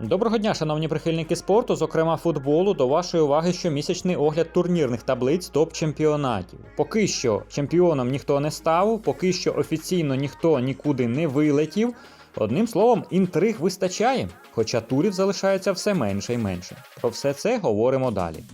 Доброго дня, шановні прихильники спорту, зокрема футболу. До вашої уваги щомісячний огляд турнірних таблиць топ-чемпіонатів. Поки що чемпіоном ніхто не став, поки що офіційно ніхто нікуди не вилетів. Одним словом, інтриг вистачає, хоча турів залишається все менше і менше. Про все це говоримо далі.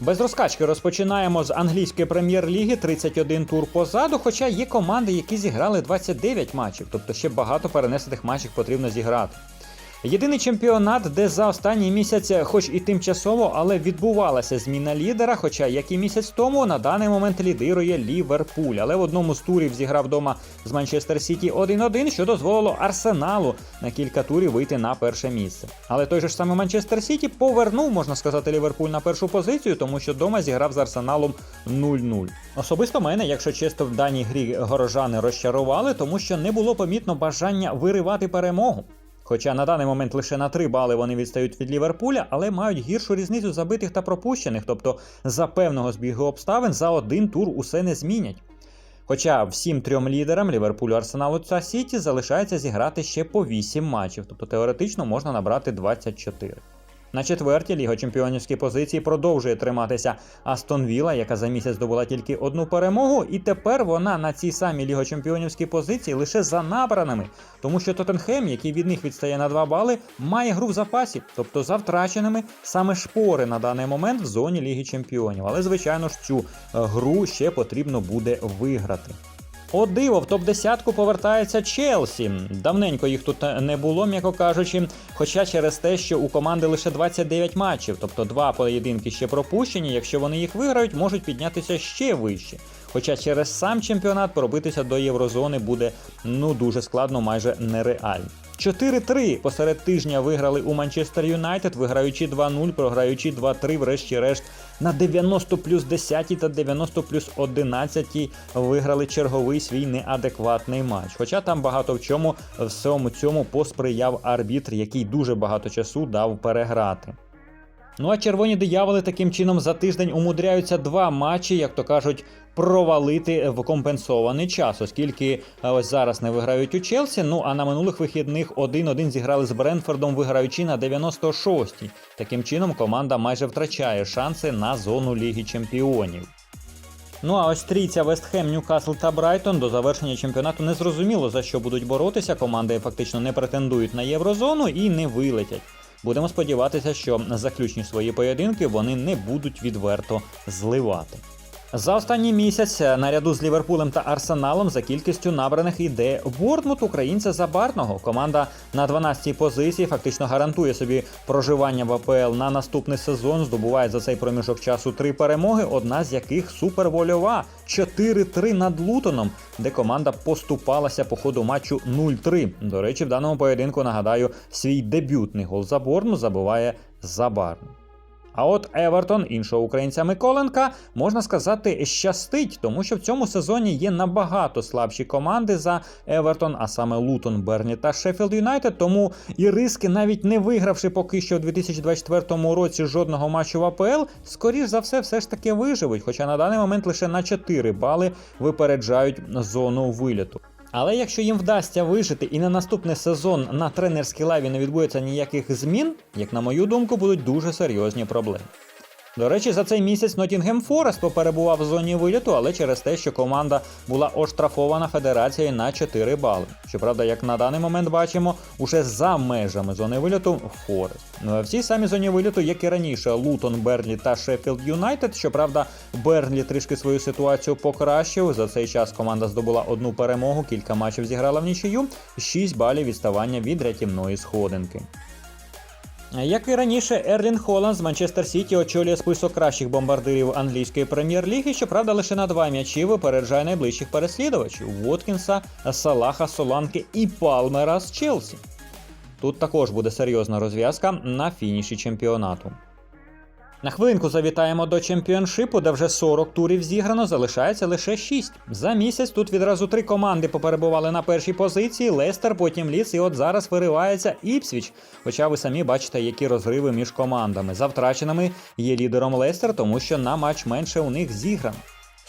Без розкачки розпочинаємо з англійської прем'єр-ліги 31 тур позаду, хоча є команди, які зіграли 29 матчів, тобто ще багато перенесених матчів потрібно зіграти. Єдиний чемпіонат, де за останній місяць, хоч і тимчасово, але відбувалася зміна лідера. Хоча як і місяць тому на даний момент лідирує Ліверпуль. Але в одному з турів зіграв вдома з Манчестер Сіті 1-1, що дозволило Арсеналу на кілька турів вийти на перше місце. Але той же ж самий Манчестер Сіті повернув, можна сказати, Ліверпуль на першу позицію, тому що вдома зіграв з Арсеналом 0-0. Особисто мене, якщо чесно, в даній грі горожани розчарували, тому що не було помітно бажання виривати перемогу. Хоча на даний момент лише на 3 бали вони відстають від Ліверпуля, але мають гіршу різницю забитих та пропущених, тобто за певного збігу обставин за один тур усе не змінять. Хоча всім трьом лідерам Ліверпулю, Арсеналу та Сіті залишається зіграти ще по 8 матчів, тобто теоретично можна набрати 24. На четвертій ліго чемпіонівській позиції продовжує триматися Астон Віла, яка за місяць здобула тільки одну перемогу, і тепер вона на цій самій ліго чемпіонівській позиції лише за набраними, тому що Тоттенхем, який від них відстає на 2 бали, має гру в запасі, тобто за втраченими саме шпори на даний момент в зоні Ліги Чемпіонів. Але звичайно ж цю е, гру ще потрібно буде виграти. О диво, в топ-10 повертається Челсі. Давненько їх тут не було, м'яко кажучи. Хоча через те, що у команди лише 29 матчів, тобто два поєдинки ще пропущені. Якщо вони їх виграють, можуть піднятися ще вище. Хоча через сам чемпіонат пробитися до єврозони буде ну дуже складно, майже нереально. 4-3 посеред тижня виграли у Манчестер Юнайтед, виграючи 2-0, програючи 2-3, врешті-решт на 90 плюс 10 та 90 плюс 11 виграли черговий свій неадекватний матч. Хоча там багато в чому всьому цьому посприяв арбітр, який дуже багато часу дав переграти. Ну а червоні дияволи таким чином за тиждень умудряються два матчі, як то кажуть, провалити в компенсований час, оскільки е, ось зараз не виграють у Челсі. Ну а на минулих вихідних 1-1 зіграли з Бренфордом, виграючи на 96-й. Таким чином команда майже втрачає шанси на зону Ліги Чемпіонів. Ну а ось трійця Вестхем, Ньюкасл та Брайтон до завершення чемпіонату не зрозуміло за що будуть боротися. Команди фактично не претендують на єврозону і не вилетять. Будемо сподіватися, що заключні свої поєдинки вони не будуть відверто зливати. За останній місяць наряду з Ліверпулем та Арсеналом за кількістю набраних іде Бортмут українця Забарного. Команда на 12-й позиції фактично гарантує собі проживання в АПЛ на наступний сезон. Здобуває за цей проміжок часу три перемоги, одна з яких супервольова 4-3 над Лутоном, де команда поступалася по ходу матчу 0-3. До речі, в даному поєдинку нагадаю, свій дебютний гол за Бортмут забиває Забарний. А от Евертон, іншого українця Миколенка, можна сказати, щастить, тому що в цьому сезоні є набагато слабші команди за Евертон, а саме Лутон, Берні та Шеффілд Юнайтед. Тому і риски, навіть не вигравши поки що у 2024 році жодного матчу в АПЛ, скоріш за все, все ж таки виживуть. Хоча на даний момент лише на 4 бали випереджають зону виліту. Але якщо їм вдасться вижити і на наступний сезон на тренерській лаві не відбудеться ніяких змін, як на мою думку, будуть дуже серйозні проблеми. До речі, за цей місяць Нотінгем Форест поперебував в зоні виліту, але через те, що команда була оштрафована федерацією на 4 бали. Щоправда, як на даний момент бачимо, уже за межами зони виліту Форест. Ну а в цій самій зоні виліту, як і раніше, Лутон, Берлі та Шеффілд Юнайтед. Щоправда, Берлі трішки свою ситуацію покращив. За цей час команда здобула одну перемогу, кілька матчів зіграла в нічию, 6 балів відставання від рятівної сходинки. Як і раніше, Ерлін Холланд з Манчестер Сіті очолює список кращих бомбардирів англійської прем'єр-ліги, щоправда, лише на два м'ячі випереджає найближчих переслідувачів Воткінса, Салаха, Соланки і Палмера з Челсі. Тут також буде серйозна розв'язка на фініші чемпіонату. На хвилинку завітаємо до чемпіоншипу, де вже 40 турів зіграно, залишається лише 6. За місяць тут відразу три команди поперебували на першій позиції: Лестер, потім ліс, і от зараз виривається Іпсвіч. Хоча ви самі бачите, які розриви між командами. За втраченими є лідером Лестер, тому що на матч менше у них зіграно.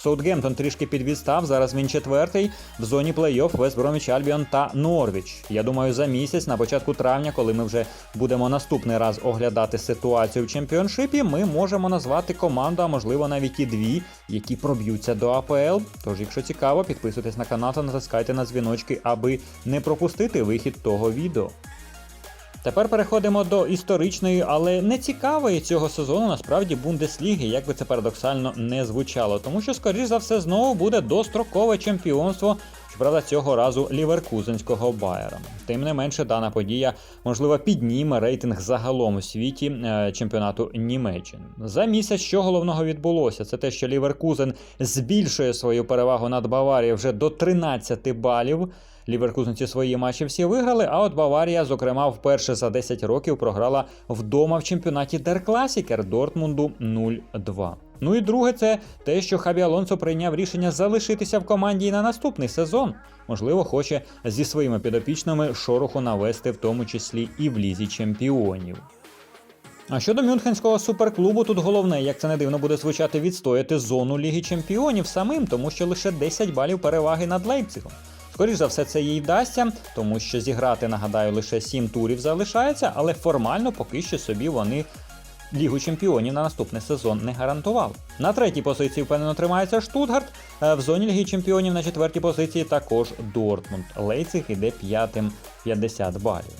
Саутгемптон трішки підвідстав. Зараз він четвертий в зоні плей-офф Вест Броміч Альбіон та Норвіч. Я думаю, за місяць, на початку травня, коли ми вже будемо наступний раз оглядати ситуацію в чемпіоншипі, ми можемо назвати команду, а можливо навіть і дві, які проб'ються до АПЛ. Тож, якщо цікаво, підписуйтесь на канал та натискайте на дзвіночки, аби не пропустити вихід того відео. Тепер переходимо до історичної, але не цікавої цього сезону насправді Бундесліги, як би це парадоксально не звучало, тому що, скоріш за все, знову буде дострокове чемпіонство. Щоправда, цього разу ліверкузенського Байера. Тим не менше, дана подія можливо підніме рейтинг загалом у світі е, чемпіонату Німеччини. За місяць, що головного відбулося, це те, що Ліверкузен збільшує свою перевагу над Баварією вже до 13 балів. Ліверкузенці свої матчі всі виграли, а от Баварія, зокрема, вперше за 10 років програла вдома в чемпіонаті Дер Класікер Дортмунду 0-2. Ну і друге, це те, що Хабі Алонсо прийняв рішення залишитися в команді і на наступний сезон. Можливо, хоче зі своїми підопічними шороху навести, в тому числі і в лізі чемпіонів. А щодо Мюнхенського суперклубу, тут головне, як це не дивно буде звучати, відстояти зону Ліги Чемпіонів самим, тому що лише 10 балів переваги над Лейпцигом. Скоріше за все, це їй вдасться, тому що зіграти, нагадаю, лише 7 турів залишається, але формально поки що собі вони Лігу чемпіонів на наступний сезон не гарантували. На третій позиції впевнено тримається Штутгарт. е, В зоні Ліги Чемпіонів на четвертій позиції також Дортмунд. Лейциг іде п'ятим 50 балів.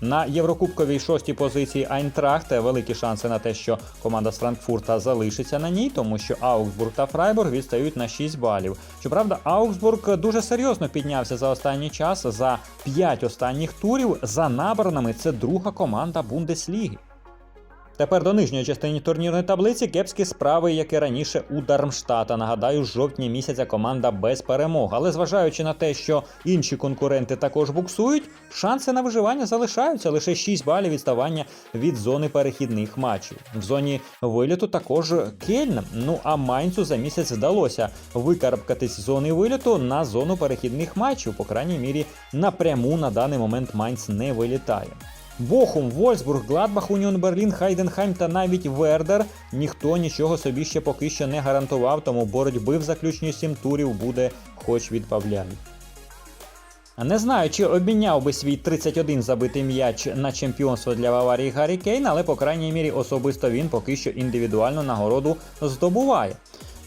На Єврокубковій шостій позиції Айнтрахт великі шанси на те, що команда з Франкфурта залишиться на ній, тому що Аугсбург та Фрайбург відстають на 6 балів. Щоправда, Аугсбург дуже серйозно піднявся за останній час. За 5 останніх турів за набраними це друга команда Бундесліги. Тепер до нижньої частини турнірної таблиці кепські справи, як і раніше у Дармштата. Нагадаю, з жовтня місяця команда без перемог. Але зважаючи на те, що інші конкуренти також буксують, шанси на виживання залишаються лише 6 балів відставання від зони перехідних матчів. В зоні виліту також Кельн. Ну а Майнцу за місяць вдалося викарабкатись з зони виліту на зону перехідних матчів. По крайній мірі напряму на даний момент Майнц не вилітає. Бохум, Вольсбург, Гладбах, Уніон Берлін, Хайденхайм та навіть Вердер ніхто нічого собі ще поки що не гарантував, тому боротьби в заключні сім турів буде хоч відбавляй. Не знаю, чи обміняв би свій 31 забитий м'яч на чемпіонство для Баварії Гаррі Кейн, але по крайній мірі особисто він поки що індивідуальну нагороду здобуває.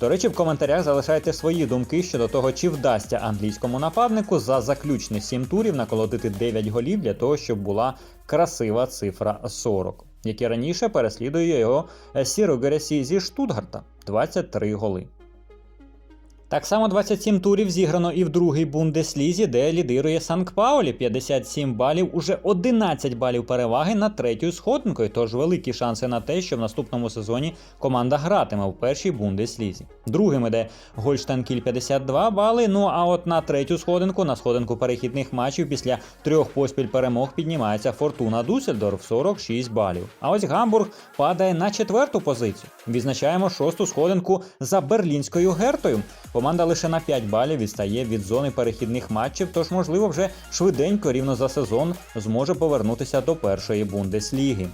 До речі, в коментарях залишайте свої думки щодо того, чи вдасться англійському нападнику за заключні 7 турів наколотити 9 голів для того, щоб була красива цифра 40, як і раніше переслідує його Сіро Гересі зі Штутгарта 23 голи. Так само 27 турів зіграно і в другій Бундеслізі, де лідирує Санкт Паулі 57 балів, уже 11 балів переваги над третьою сходинкою. Тож великі шанси на те, що в наступному сезоні команда гратиме в першій Бундеслізі. Другим іде Гольштайн Кіль 52 бали. Ну а от на третю сходинку, на сходинку перехідних матчів після трьох поспіль перемог піднімається Фортуна Дусельдорф 46 балів. А ось Гамбург падає на четверту позицію. Відзначаємо шосту сходинку за берлінською гертою. Команда лише на 5 балів відстає від зони перехідних матчів, тож, можливо, вже швиденько, рівно за сезон, зможе повернутися до першої Бундесліги.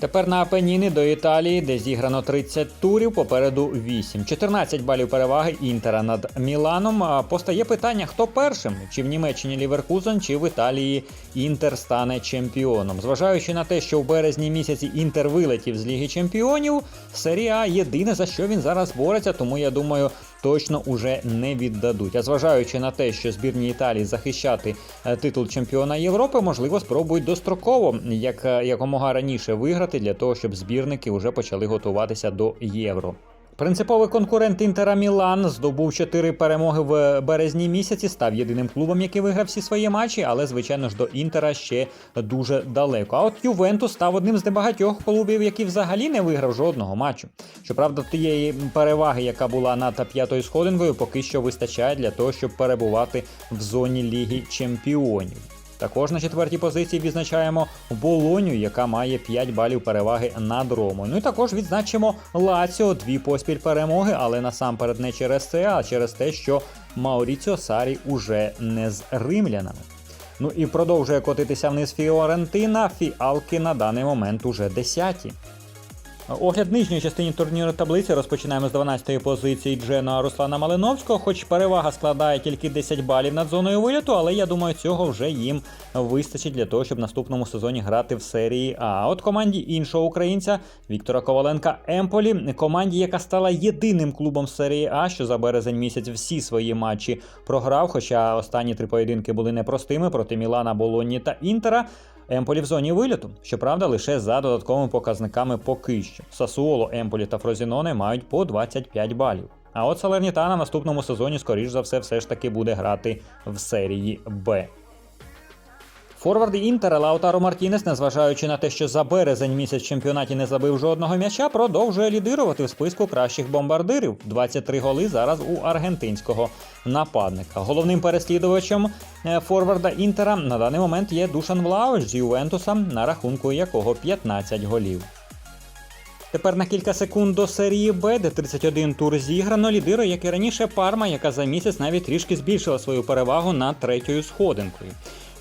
Тепер на Апеніни до Італії, де зіграно 30 турів, попереду 8. 14 балів переваги Інтера над Міланом. Постає питання, хто першим? Чи в Німеччині Ліверкузен, чи в Італії Інтер стане чемпіоном. Зважаючи на те, що в березні місяці Інтер вилетів з Ліги Чемпіонів, серія єдине за що він зараз бореться, тому я думаю, точно уже не віддадуть. А зважаючи на те, що збірні Італії захищати е, титул чемпіона Європи, можливо, спробують достроково як е, якомога раніше виграти для того, щоб збірники вже почали готуватися до євро. Принциповий конкурент Інтера Мілан здобув 4 перемоги в березні місяці, став єдиним клубом, який виграв всі свої матчі, але звичайно ж до Інтера ще дуже далеко. А от Ювентус став одним з небагатьох клубів, який взагалі не виграв жодного матчу. Щоправда, тієї переваги, яка була над п'ятою сходинкою, поки що вистачає для того, щоб перебувати в зоні Ліги Чемпіонів. Також на четвертій позиції відзначаємо Болоню, яка має 5 балів переваги над Ромою. Ну і також відзначимо Лаціо, дві поспіль перемоги, але насамперед не через це, а через те, що Мауріціо Сарі уже не з римлянами. Ну і продовжує котитися вниз Фіорентина, фіалки на даний момент уже десяті. Огляд нижньої частини турнірної таблиці розпочинаємо з 12-ї позиції Джена Руслана Малиновського, хоч перевага складає тільки 10 балів над зоною виліту, але я думаю, цього вже їм вистачить для того, щоб наступному сезоні грати в серії. А А от команді іншого українця Віктора Коваленка Емполі, команді, яка стала єдиним клубом серії А, що за березень місяць всі свої матчі програв. Хоча останні три поєдинки були непростими проти Мілана, Болонні та Інтера. Емполі в зоні виліту, щоправда, лише за додатковими показниками поки що. Сасуоло, Емполі та Фрозіноне мають по 25 балів. А от Салернітана наступному сезоні, скоріш за все, все ж таки буде грати в серії Б. Форвард Інтера Лаутаро Мартінес, незважаючи на те, що за березень місяць в чемпіонаті не забив жодного м'яча, продовжує лідирувати в списку кращих бомбардирів. 23 голи зараз у аргентинського нападника. Головним переслідувачем е, форварда Інтера на даний момент є Душан Влауч з Ювентуса, на рахунку якого 15 голів. Тепер на кілька секунд до серії Б, де 31 тур зіграно, лідирує, як і раніше, Парма, яка за місяць навіть трішки збільшила свою перевагу над третьою сходинкою.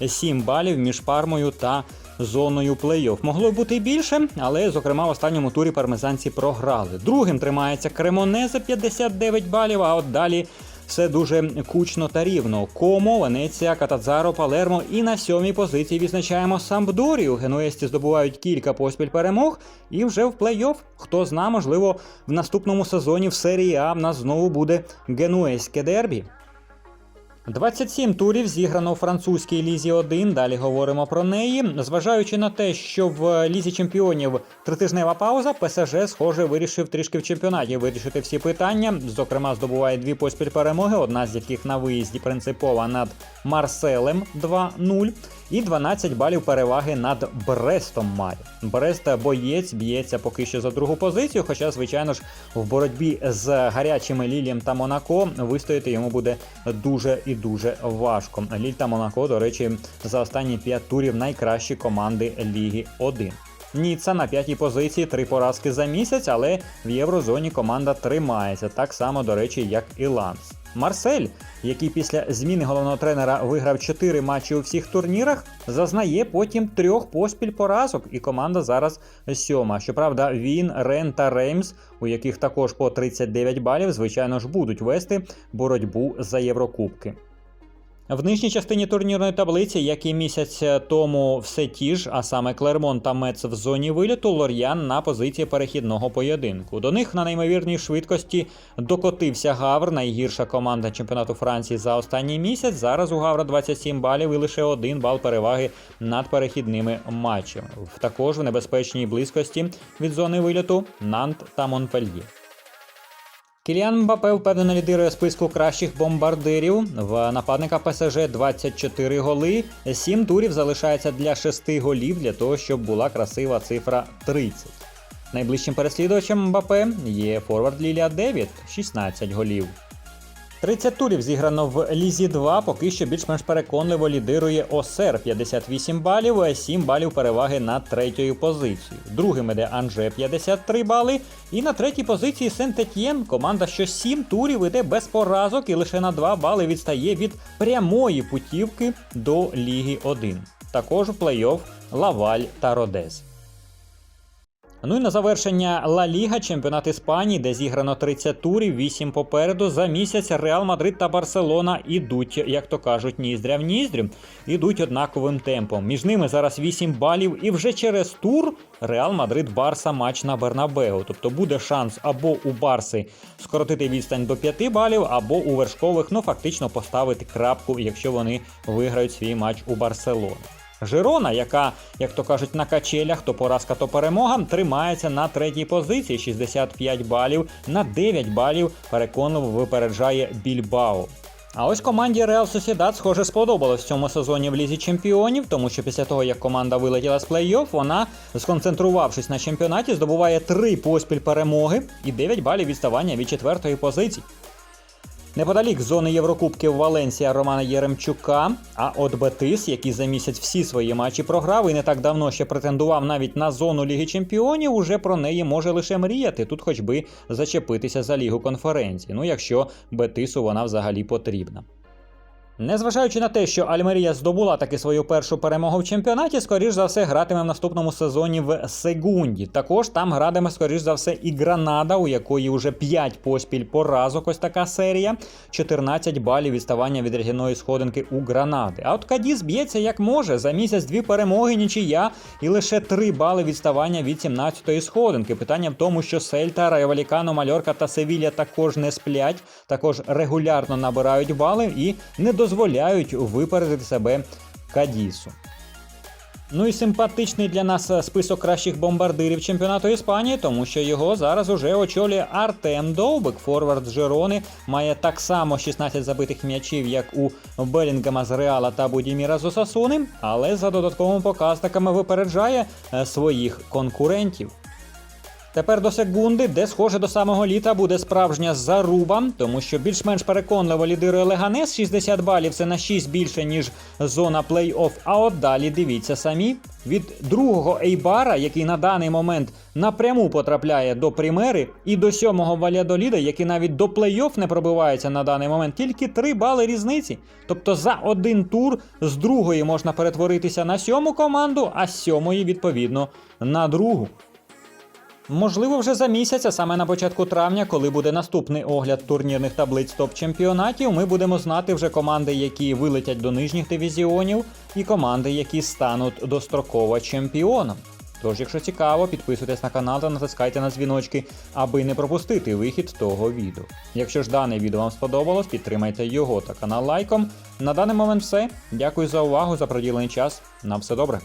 7 балів між Пармою та зоною плей-офф. Могло бути більше, але, зокрема, в останньому турі пармезанці програли. Другим тримається Кремонезе 59 балів, а от далі. Все дуже кучно та рівно. Комо, Венеція, Катадзаро, Палермо і на сьомій позиції відзначаємо Сампдорію. Генуесті здобувають кілька поспіль перемог і вже в плей-офф. Хто зна, можливо, в наступному сезоні в серії А в нас знову буде генуеське дербі. 27 турів зіграно у французькій лізі 1. Далі говоримо про неї. Зважаючи на те, що в лізі чемпіонів тритижнева пауза, ПСЖ, схоже, вирішив трішки в чемпіонаті вирішити всі питання. Зокрема, здобуває дві поспіль перемоги, одна з яких на виїзді принципова над Марселем 2-0. І 12 балів переваги над Брестом має. Брест боєць б'ється поки що за другу позицію. Хоча, звичайно ж, в боротьбі з гарячими Лілієм та Монако вистояти йому буде дуже і дуже важко. Ліль та Монако, до речі, за останні 5 турів найкращі команди Ліги 1. Ніцца на п'ятій позиції, три поразки за місяць, але в єврозоні команда тримається так само, до речі, як і Ланс. Марсель, який після зміни головного тренера виграв 4 матчі у всіх турнірах, зазнає потім трьох поспіль поразок, і команда зараз сьома. Щоправда, він, Рен та Реймс, у яких також по 39 балів, звичайно ж, будуть вести боротьбу за Єврокубки. В нижній частині турнірної таблиці, як і місяць тому, все ті ж, а саме Клермон та Мец в зоні виліту, Лор'ян на позиції перехідного поєдинку. До них на неймовірній швидкості докотився Гавр, найгірша команда чемпіонату Франції за останній місяць. Зараз у Гавра 27 балів і лише один бал переваги над перехідними матчами. Також в небезпечній близькості від зони виліту Нант та Монпельє. Кіліан Мбапе впевнено лідирує списку кращих бомбардирів. В нападника ПСЖ 24 голи. 7 турів залишається для 6 голів для того, щоб була красива цифра 30. Найближчим переслідувачем Мбапе є форвард Лілія Девід 16 голів. 30 турів зіграно в Лізі 2, поки що більш-менш переконливо лідирує Осер 58 балів, 7 балів переваги над третьою позицією. Другим іде Анже 53 бали. І на третій позиції Сент-Етьєн, команда, що 7 турів іде без поразок і лише на 2 бали відстає від прямої путівки до Ліги 1. Також в плей-офф Лаваль та Родес. Ну і на завершення Ла Ліга, чемпіонат Іспанії, де зіграно 30 турів, 8 попереду. За місяць Реал Мадрид та Барселона ідуть, як то кажуть, ніздря в ніздрю, ідуть однаковим темпом. Між ними зараз 8 балів, і вже через тур Реал Мадрид Барса матч на Бернабеу. Тобто буде шанс або у Барси скоротити відстань до 5 балів, або у вершкових, ну фактично поставити крапку, якщо вони виграють свій матч у Барселоні. Жирона, яка, як то кажуть, на качелях, то поразка, то перемога, тримається на третій позиції 65 балів, на 9 балів переконливо випереджає Більбао. А ось команді Реал Сосідат, схоже, сподобалось в цьому сезоні в лізі чемпіонів, тому що після того, як команда вилетіла з плей-офф, вона, сконцентрувавшись на чемпіонаті, здобуває 3 поспіль перемоги і 9 балів відставання від четвертої позиції. Неподалік зони Єврокубків Валенсія Романа Єремчука. А от Бетис, який за місяць всі свої матчі програв і не так давно ще претендував навіть на зону Ліги Чемпіонів, уже про неї може лише мріяти. Тут хоч би зачепитися за лігу конференції. Ну якщо Бетису вона взагалі потрібна. Незважаючи на те, що Альмерія здобула таки свою першу перемогу в чемпіонаті, скоріш за все гратиме в наступному сезоні в Сегунді. Також там гратиме, скоріш за все, і Гранада, у якої вже 5 поспіль поразок. Ось така серія, 14 балів відставання від регіоної сходинки у Гранади. А от Кадіс б'ється як може. За місяць дві перемоги, нічия і лише 3 бали відставання від 17-ї сходинки. Питання в тому, що Сельта, Райвалікано, Мальорка та Севілля також не сплять, також регулярно набирають бали і не дозволяють випередити себе Кадісу. Ну і симпатичний для нас список кращих бомбардирів чемпіонату Іспанії, тому що його зараз уже очолює Артем Довбик. Форвард Жерони має так само 16 забитих м'ячів, як у Белінгема з Реала та Будіміра з Осасуни, але за додатковими показниками випереджає е, своїх конкурентів. Тепер до секунди, де схоже до самого літа буде справжня заруба, тому що більш-менш переконливо лідирує Леганес 60 балів, це на 6 більше, ніж зона плей-офф. А от далі дивіться самі. Від другого Ейбара, який на даний момент напряму потрапляє до Примери, і до сьомого Валядоліда, який навіть до плей-офф не пробивається на даний момент, тільки 3 бали різниці. Тобто за один тур з другої можна перетворитися на сьому команду, а з сьомої, відповідно, на другу. Можливо, вже за місяць, а саме на початку травня, коли буде наступний огляд турнірних таблиць топ-чемпіонатів, ми будемо знати вже команди, які вилетять до нижніх дивізіонів, і команди, які стануть достроково чемпіоном. Тож, якщо цікаво, підписуйтесь на канал та натискайте на дзвіночки, аби не пропустити вихід того відео. Якщо ж дане відео вам сподобалось, підтримайте його та канал лайком. На даний момент все. Дякую за увагу, за приділений час. На все добре.